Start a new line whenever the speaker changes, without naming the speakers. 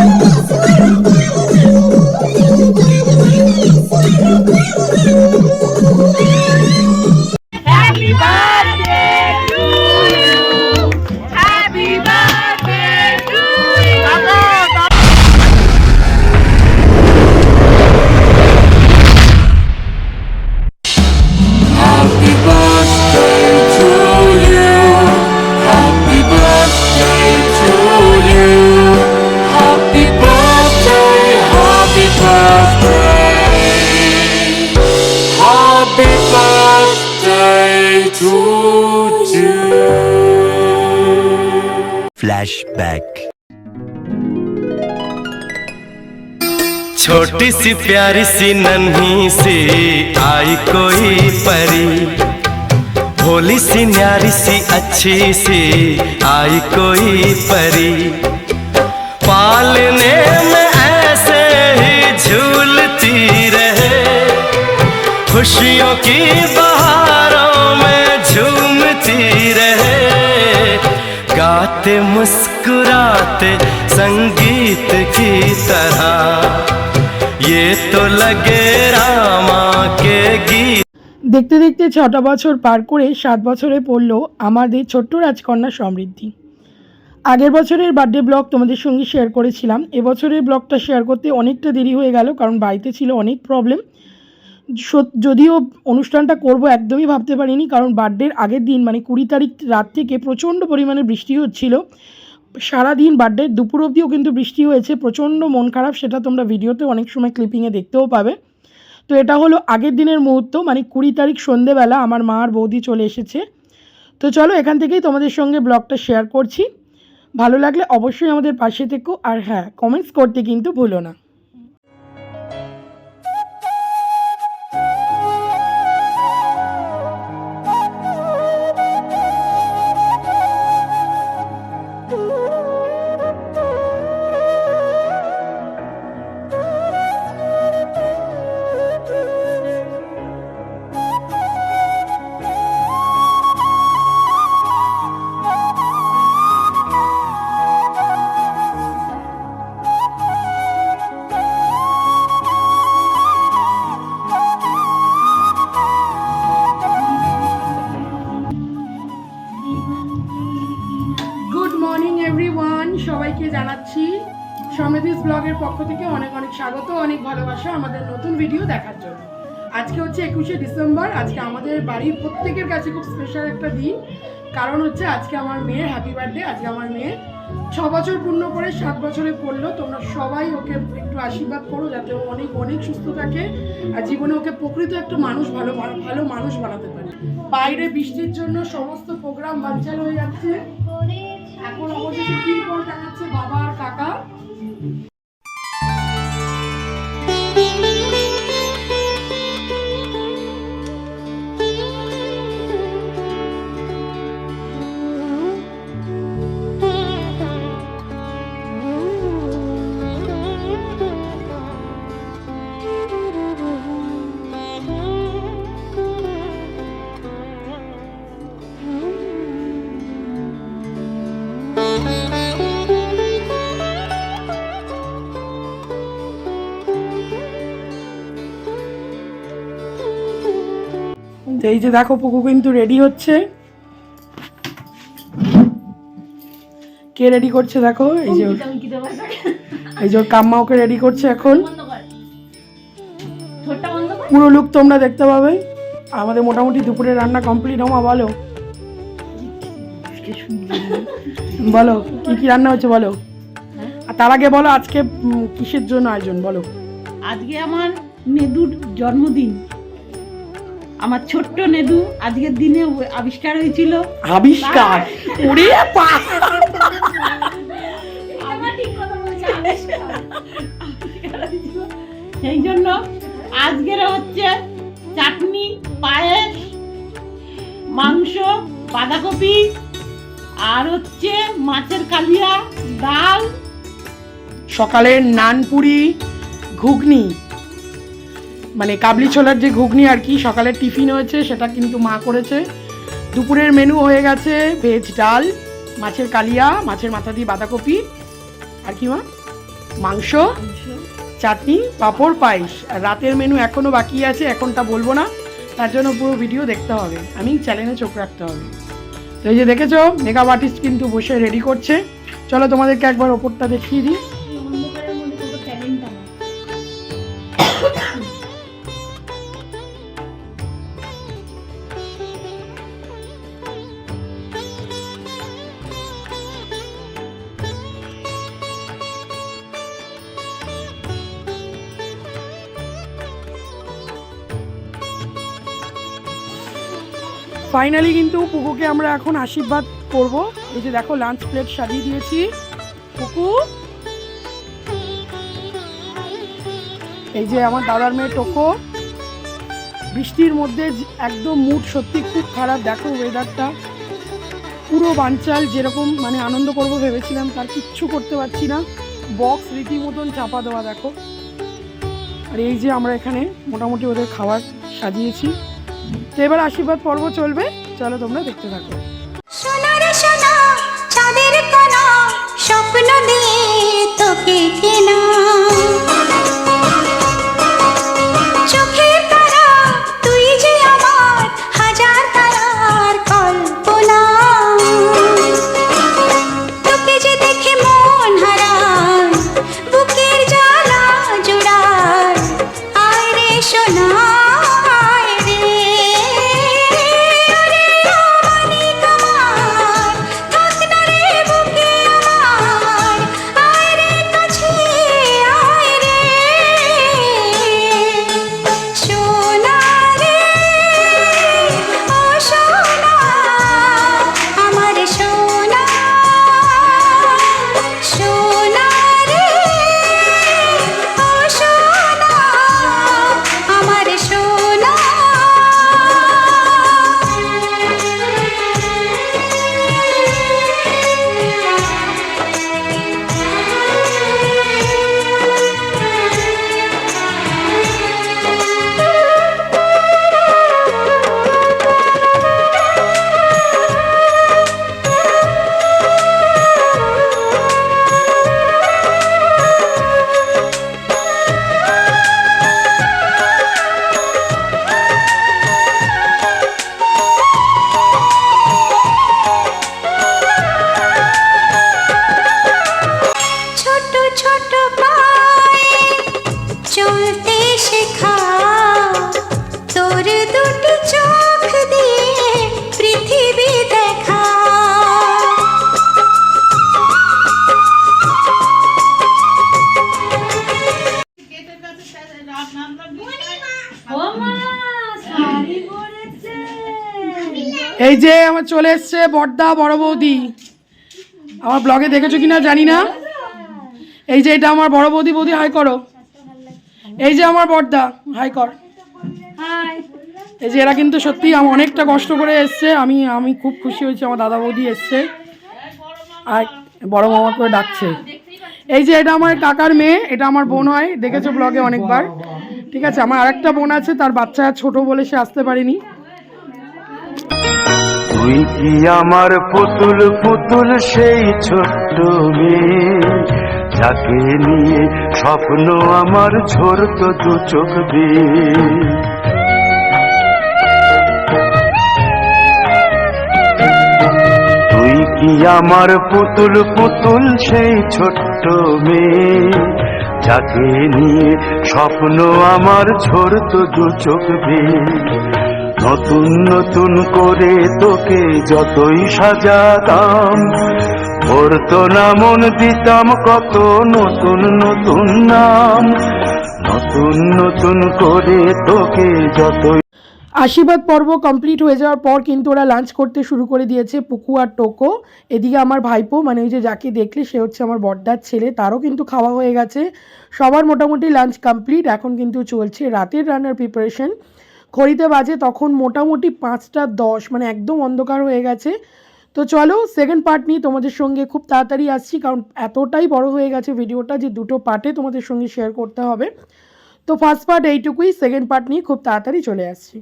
Tiempo. Birthday to you.
Flashback छोटी सी प्यारी सी नन्ही सी आई कोई परी भोली सी, न्यारी सी, अच्छी सी आई कोई परी पालने में खुशियों की बहारों में झूमती रहे गाते मुस्कुराते संगीत की तरह ये तो लगे रामा के गीत
দেখতে দেখতে ছটা বছর পার করে সাত বছরে পড়ল আমাদের ছোট্ট রাজকন্যা সমৃদ্ধি আগের বছরের বার্থডে ব্লগ তোমাদের সঙ্গে শেয়ার করেছিলাম এবছরের ব্লগটা শেয়ার করতে অনেকটা দেরি হয়ে গেল কারণ বাড়িতে ছিল অনেক প্রবলেম যদিও অনুষ্ঠানটা করব একদমই ভাবতে পারিনি, কারণ বার্থডের আগের দিন মানে কুড়ি তারিখ রাত থেকে প্রচণ্ড পরিমাণে বৃষ্টি হচ্ছিল। সারাদিন বার্থডে দুপুর অবধিও কিন্তু বৃষ্টি হয়েছে, প্রচণ্ড মন খারাপ, সেটা তোমরা ভিডিওতে অনেক সময় ক্লিপিংয়ে দেখতেও পাবে। তো এটা হলো আগের দিনের মুহূর্ত মানে কুড়ি তারিখ সন্ধেবেলা আমার মা আর বৌদি চলে এসেছে। তো চলো এখান থেকেই তোমাদের সঙ্গে ব্লগটা শেয়ার করছি। ভালো লাগলে অবশ্যই আমাদের পাশে থেকো, আর হ্যাঁ কমেন্টস করতে কিন্তু ভুলো না। পক্ষ থেকে অনেক অনেক স্বাগত, অনেক ভালোবাসা আমাদের নতুন ভিডিও দেখার জন্য। আজকে হচ্ছে একুশে ডিসেম্বর, আজকে আমাদের বাড়ির প্রত্যেকের কাছে খুব স্পেশাল একটা দিন। কারণ হচ্ছে আজকে আমার মেয়ের হ্যাপি বার্থডে আজকে আমার মেয়ে ছ বছর পূর্ণ করে সাত বছরে পড়ল। তোমরা সবাই ওকে একটু আশীর্বাদ করো যাতে ও অনেক অনেক সুস্থ থাকে আর জীবনে ওকে প্রকৃত একটা মানুষ ভালো ভালো মানুষ বানাতে পারে। বাইরে বৃষ্টির জন্য সমস্ত প্রোগ্রাম বানচাল হয়ে যাচ্ছে। এখন টাঙাচ্ছে বাবা আর কাকা। তো এই যে দেখো পুকু কিন্তু রেডি হচ্ছে। কে রেডি করছে দেখো? এই যে এই যে কাম্মা ওকে রেডি করছে এখন। পুরো লুক তোমরা দেখতে পাবে। আমাদের মোটামুটি দুপুরে রান্না কমপ্লিট হমা বলো। বলো কি কি রান্না হচ্ছে বলো? আর তার আগে বলো আজকে কিসের জন্য আয়োজন বলো?
আজকে আমার মেদুর জন্মদিন। আমার ছোট্ট নেদু আজকের দিনে আবিষ্কার হয়েছিল।
আবিষ্কার? ওরে!
সেই জন্য আজকের হচ্ছে চাটনি পায়েস মাংস বাঁধাকপি আর হচ্ছে মাছের কালিয়া ডাল।
সকালের নানপুরি ঘুগনি। মানে কাবলি ছোলার যে ঘুগনি আর কি সকালের টিফিন হয়েছে, সেটা কিন্তু মা করেছে। দুপুরের মেনু হয়ে গেছে ভেজ ডাল, মাছের কালিয়া, মাছের মাথা দিয়ে বাঁধাকপি। আর কি মা? মাংস, চাটনি, পাঁপড়, পায়েস। আর রাতের মেনু এখনও বাকি আছে, এখনটা বলব না। তার জন্য পুরো ভিডিও দেখতে হবে। আমি চ্যানেলে চোখ রাখতে হবে। তো এই যে দেখেছ মেকআপ আর্টিস্ট কিন্তু বসে রেডি করছে। চলো তোমাদেরকে একবার ওপরটা দেখিয়ে দিই। ফাইনালি কিন্তু পুকুকে আমরা এখন আশীর্বাদ করব। এই যে দেখো লাঞ্চ প্লেট সাজিয়ে দিয়েছি। পুকু। এই যে আমার দাদার মেয়ে টোকো। বৃষ্টির মধ্যে একদম মুড সত্যি খুব খারাপ। দেখো ওয়েদারটা পুরো বানচাল যেরকম মানে আনন্দ করব ভেবেছিলাম, তার কিচ্ছু করতে পারছি না। বক্স রীতিমতন চাপা দেওয়া, দেখো। আর এই যে আমরা এখানে মোটামুটি ওদের খাবার সাজিয়েছি। তো এবার আশীর্বাদ পর্ব চলবে। চলো তোমরা দেখতে থাকো।
সোনার সোনা, চাঁদের কণা স্বপ্ন দিয়ে তোকে কেনা।
এই যে আমার চলে এসছে বড়দা বড় বৌদি। আমার ব্লগে দেখেছ কিনা জানি না? এই যে এটা আমার বড় বৌদি বৌদি হাই করো। এই যে আমার বড়দা হাই কর। এই যে এরা কিন্তু সত্যি আমার অনেকটা কষ্ট করে এসছে। আমি আমি খুব খুশি হয়েছি আমার দাদা বৌদি এসছে। আর বড় মামা করে ডাকছে। এই যে এটা আমার কাকার মেয়ে এটা আমার বোন হয়। দেখেছ ব্লগে অনেকবার। ঠিক আছে আমার আরেকটা বোন আছে তার বাচ্চা ছোট বলে সে আসতে পারেনি।
তুই কি আমার পুতুল? পুতুল সেই ছোট্ট মেয়ে। যাকে নিয়ে স্বপ্ন আমার ঝরত দু চোখ দিয়ে। তুই কি আমার পুতুল? পুতুল সেই ছোট্ট মেয়ে। যাকে নিয়ে স্বপ্ন আমার ঝরত দু চোখ দিয়ে। নতুন নতুন করে তোকে যতই সাজাতাম ভরতো না মন দিতাম কত নতুন নতুন নাম। নতুন নতুন করে তোকে যতই
আশীর্বাদ পর্ব কমপ্লিট হয়ে যাওয়ার পর কিন্তু ওরা লাঞ্চ করতে শুরু করে দিয়েছে পুকু আর টোকো। এদিকে আমার ভাইপো মানে ওই যে যাকে দেখলে, সে হচ্ছে আমার বড্ডার ছেলে, তারও কিন্তু খাওয়া হয়ে গেছে। সবার মোটামুটি লাঞ্চ কমপ্লিট, এখন কিন্তু চলছে রাতের রান্নার প্রিপারেশন খড়িতে বাজে তখন মোটামুটি পাঁচটা দশ মানে একদম অন্ধকার হয়ে গেছে। তো চলো সেকেন্ড পার্ট নিয়ে তোমাদের সঙ্গে খুব তাড়াতাড়ি আসছি, কারণ এতটাই বড় হয়ে গেছে ভিডিওটা যে দুটো পার্টে তোমাদের সঙ্গে শেয়ার করতে হবে। তো ফার্স্ট পার্ট এইটুকুই সেকেন্ড পার্ট নিয়ে খুব তাড়াতাড়ি চলে আসছি।